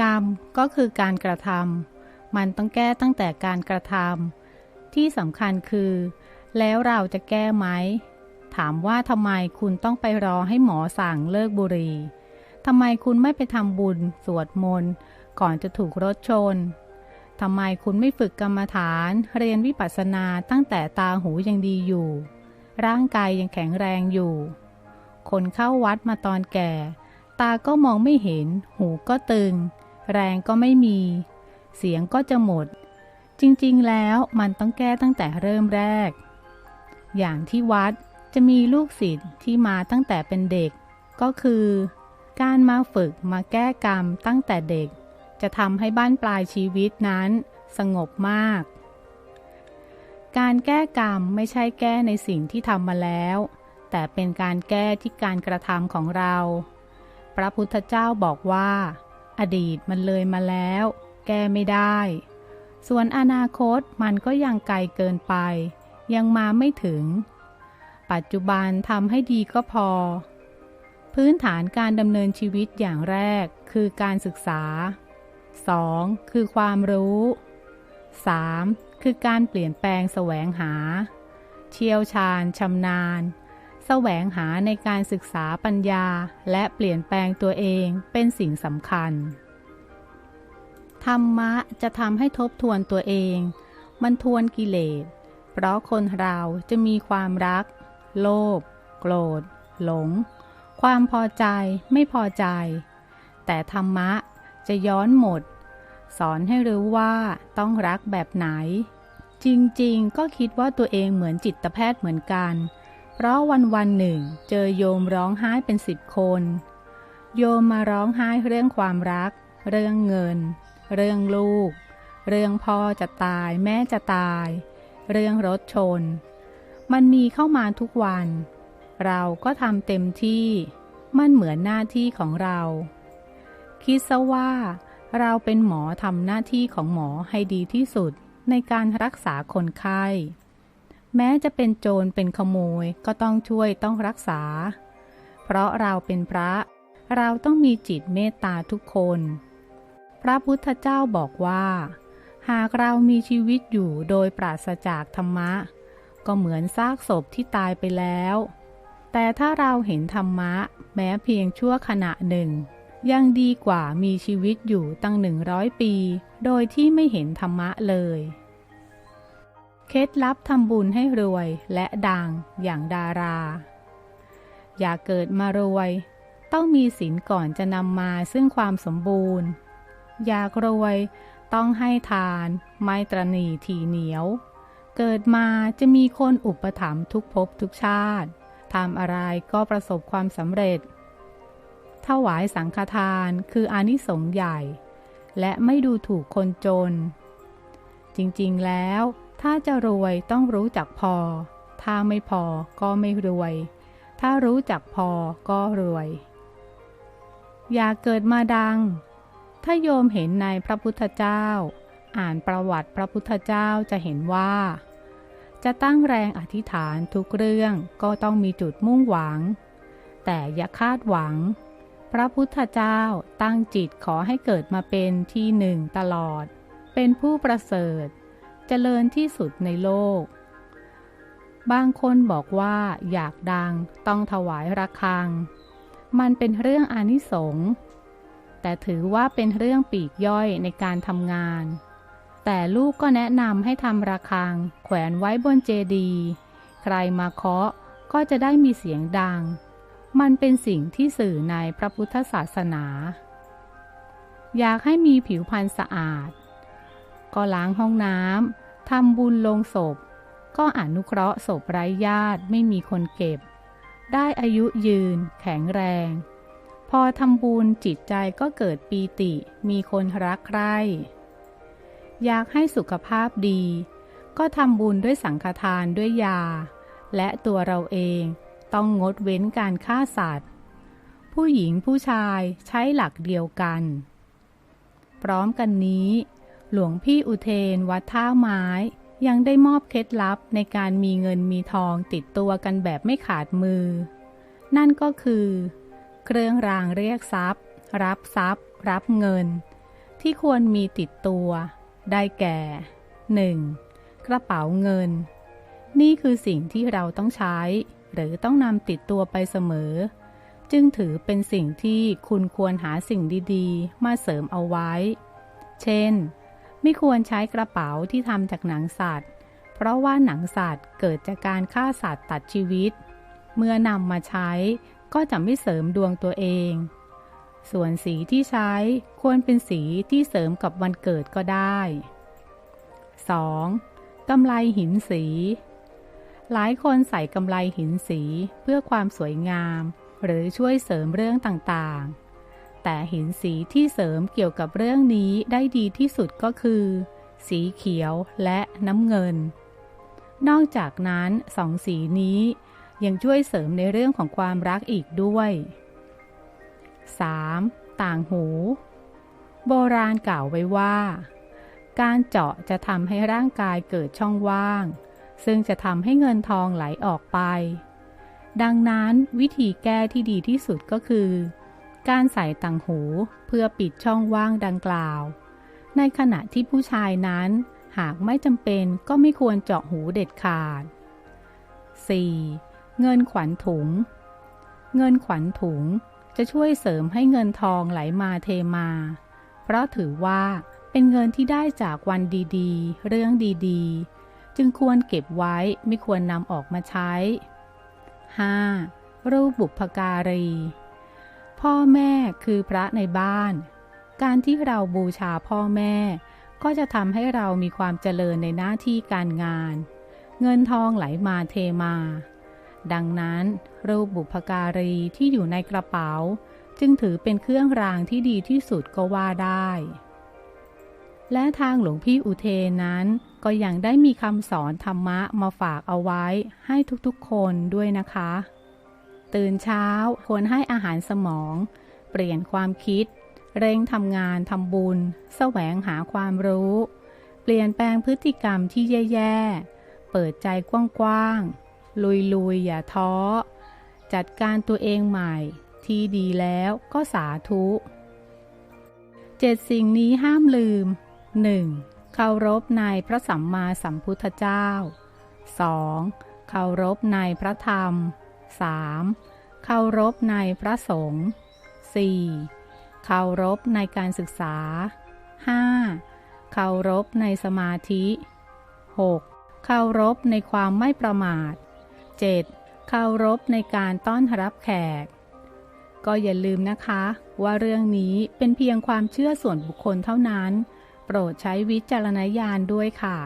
กรรมก็คือการกระทำมันต้องแก้ตั้งแต่การกระทำที่สำคัญคือ แล้วเราจะแก้ไหม ถามว่าทำไมคุณต้องไปรอให้หมอสั่งเลิกบุหรี่ทำไมคุณไม่ไปทำบุญ สวดมนต์ ก่อนจะถูกรถชนทำไมคุณไม่ฝึกกรรมฐาน เรียนวิปัสสนาตั้งแต่ตาหูยังดีอยู่ ร่างกายยังแข็งแรงอยู่ คนเข้าวัดมาตอนแก่ ตาก็มองไม่เห็น หูก็ตึง แรงก็ไม่มี เสียงก็จะหมด จริงๆ แล้วมันต้องแก้ตั้งแต่เริ่มแรก อย่างที่วัดจะมีลูกศิษย์ที่มาตั้งแต่เป็นเด็ก ก็คือ การมาฝึกมาแก้กรรมตั้งแต่เด็ก จะทำให้บ้านปลายชีวิตนั้นสงบมาก การแก้กรรมไม่ใช่แก้ในสิ่งที่ทำมาแล้ว แต่เป็นการแก้ที่การกระทำของเรา พระพุทธเจ้าบอกว่า อดีตมันเลยมาแล้ว แก้ไม่ได้ ส่วนอนาคตมันก็ยังไกลเกินไป ยังมาไม่ถึง ปัจจุบันทำให้ดีก็พอ พื้นฐานการดำเนินชีวิตอย่างแรกคือการศึกษา 2. คือความรู้ 3. คือการเปลี่ยนแปลงแสวงหา เชี่ยวชาญชำนาญ แสวงหาในการศึกษาปัญญาและเปลี่ยนแปลงตัวเองเป็นสิ่งสำคัญ ธรรมะจะทำให้ทบทวนตัวเอง มันทวนกิเลส เพราะคนเราจะมีความรัก โลภ โกรธ หลง ความพอใจ ไม่พอใจ แต่ธรรมะจะย้อนหมด สอนให้รู้ว่าต้องรักแบบไหน จริงๆ ก็คิดว่าตัวเองเหมือนจิตแพทย์เหมือนกันเพราะวันวันหนึ่ง เจอโยมร้องไห้เป็นสิบคน โยมมาร้องไห้เรื่องความรัก เรื่องเงิน เรื่องลูก เรื่องพ่อจะตาย แม่จะตาย เรื่องรถชน มันมีเข้ามาทุกวัน เราก็ทำเต็มที่ มันเหมือนหน้าที่ของเรา คิดซะว่า เราเป็นหมอทำหน้าที่ของหมอให้ดีที่สุดในการรักษาคนไข้ แม้จะเป็นโจรเป็นขโมยก็ต้องช่วยต้องรักษา เพราะเราเป็นพระ เราต้องมีจิตเมตตาทุกคน พระพุทธเจ้าบอกว่า หากเรามีชีวิตอยู่โดยปราศจากธรรมะ ก็เหมือนซากศพที่ตายไปแล้ว แต่ถ้าเราเห็นธรรมะ แม้เพียงชั่วขณะหนึ่ง ยังดีกว่ามีชีวิตอยู่ตั้งหนึ่งร้อยปี โดยที่ไม่เห็นธรรมะเลย เคล็ดลับทำบุญให้รวยและดังอย่างดารา อย่าเกิดมารวย ต้องมีศีลก่อนจะนำมาซึ่งความสมบูรณ์ อยากรวยต้องให้ทาน ไม่ตรณีทีเหนียว เกิดมาจะมีคนอุปถัมภ์ทุกภพทุกชาติทำอะไรก็ประสบความสำเร็จ ถวายสังฆทานคืออานิสงส์ใหญ่ และไม่ดูถูกคนจน จริงๆแล้ว ถ้าจะรวยต้องรู้จักพอ ถ้าไม่พอก็ไม่รวย ถ้ารู้จักพอก็รวย อย่าเกิดมาดัง ถ้าโยมเห็นในพระพุทธเจ้า อ่านประวัติพระพุทธเจ้าจะเห็นว่า จะตั้งแรงอธิษฐานทุกเรื่องก็ต้องมีจุดมุ่งหวัง แต่อย่าคาดหวัง พระพุทธเจ้าตั้งจิตขอให้เกิดมาเป็นที่หนึ่งตลอด เป็นผู้ประเสริฐ เจริญที่สุดในโลก บางคนบอกว่าอยากดังต้องถวายระฆัง มันเป็นเรื่องอนิสงส์แต่ถือว่าเป็นเรื่องปีกย่อยในการทำงาน แต่ลูกก็แนะนำให้ทำระฆัง แขวนไว้บนเจดีย์ใครมาเคาะก็จะได้มีเสียงดัง มันเป็นสิ่งที่สื่อในพระพุทธศาสนา อยากให้มีผิวพรรณสะอาด ก็ล้างห้องน้ำทำบุญลงศพ ก็อนุเคราะห์ศพไร้ญาติไม่มีคนเก็บ ได้อายุยืน แข็งแรง พอทำบุญจิตใจก็เกิดปีติ มีคนรักใคร่อยากให้สุขภาพดี ก็ทำบุญด้วยสังฆทานด้วยยา และตัวเราเองต้องงดเว้นการฆ่าสัตว์ ผู้หญิงผู้ชายใช้หลักเดียวกัน พร้อมกันนี้ หลวงพี่อุเทนวัดท่าไม้ ยังได้มอบเคล็ดลับในการมีเงินมีทองติดตัวกันแบบไม่ขาดมือ นั่นก็คือ เครื่องรางเรียกทรัพย์ รับทรัพย์ รับเงิน ที่ควรมีติดตัว ได้แก่ 1. กระเป๋าเงิน นี่คือสิ่งที่เราต้องใช้ หรือต้องนำติดตัวไปเสมอ จึงถือเป็นสิ่งที่คุณควรหาสิ่งดีๆ มาเสริมเอาไว้ เช่น ไม่ควรใช้กระเป๋าที่ทำจากหนังสัตว์ เพราะว่าหนังสัตว์เกิดจากการฆ่าสัตว์ตัดชีวิต เมื่อนำมาใช้ก็จะไม่เสริมดวงตัวเอง ส่วนสีที่ใช้ควรเป็นสีที่เสริมกับวันเกิดก็ได้ 2. กำไลหินสี หลายคนใส่กำไลหินสีเพื่อความสวยงาม หรือช่วยเสริมเรื่องต่างๆ แต่หินสีที่เสริมเกี่ยวกับเรื่องนี้ได้ดีที่สุดก็คือ สีเขียวและน้ำเงิน นอกจากนั้นสองสีนี้ยังช่วยเสริมในเรื่องของความรักอีกด้วย 3. ต่างหู โบราณกล่าวไว้ว่า การเจาะจะทำให้ร่างกายเกิดช่องว่าง ซึ่งจะทำให้เงินทองไหลออกไป ดังนั้นวิธีแก้ที่ดีที่สุดก็คือ การใส่ต่างหู เพื่อปิดช่องว่างดังกล่าว ในขณะที่ผู้ชายนั้น หากไม่จำเป็นก็ไม่ควรเจาะหูเด็ดขาด 4. เงินขวัญถุง เงินขวัญถุงจะช่วยเสริมให้เงินทองไหลมาเทมา เพราะถือว่าเป็นเงินที่ได้จากวันดีๆ เรื่องดีๆ จึงควรเก็บไว้ไม่ควรนำออกมาใช้ 5. รูปบุพการี พ่อแม่คือพระในบ้าน การที่เราบูชาพ่อแม่ ก็จะทำให้เรามีความเจริญในหน้าที่การงาน เงินทองไหลมาเทมา ดังนั้น รูปบุพการีที่อยู่ในกระเป๋า จึงถือเป็นเครื่องรางที่ดีที่สุดก็ว่าได้ และทางหลวงพี่อุเทนนั้นก็ยังได้มีคำสอนธรรมะมาฝากเอาไว้ให้ทุกๆคนด้วยนะคะ ตื่นเช้าควรให้อาหารสมอง เปลี่ยนความคิด เร่งทำงานทำบุญ แสวงหาความรู้ เปลี่ยนแปลงพฤติกรรมที่แย่ๆ เปิดใจกว้างๆ ลุยๆ อย่าท้อ จัดการตัวเองใหม่ ที่ดีแล้วก็สาธุเจ็ดสิ่งนี้ห้ามลืม 1. เคารพในพระสัมมาสัมพุทธเจ้า 2. เคารพในพระธรรม 3. เคารพในพระสงฆ์ 4. เคารพในการศึกษา 5. เคารพในสมาธิ 6. เคารพในความไม่ประมาท 7. เคารพในการต้อนรับแขก ก็อย่าลืมนะคะ ว่าเรื่องนี้เป็นเพียงความเชื่อส่วนบุคคลเท่านั้น โปรดใช้วิจารณญาณด้วยค่ะ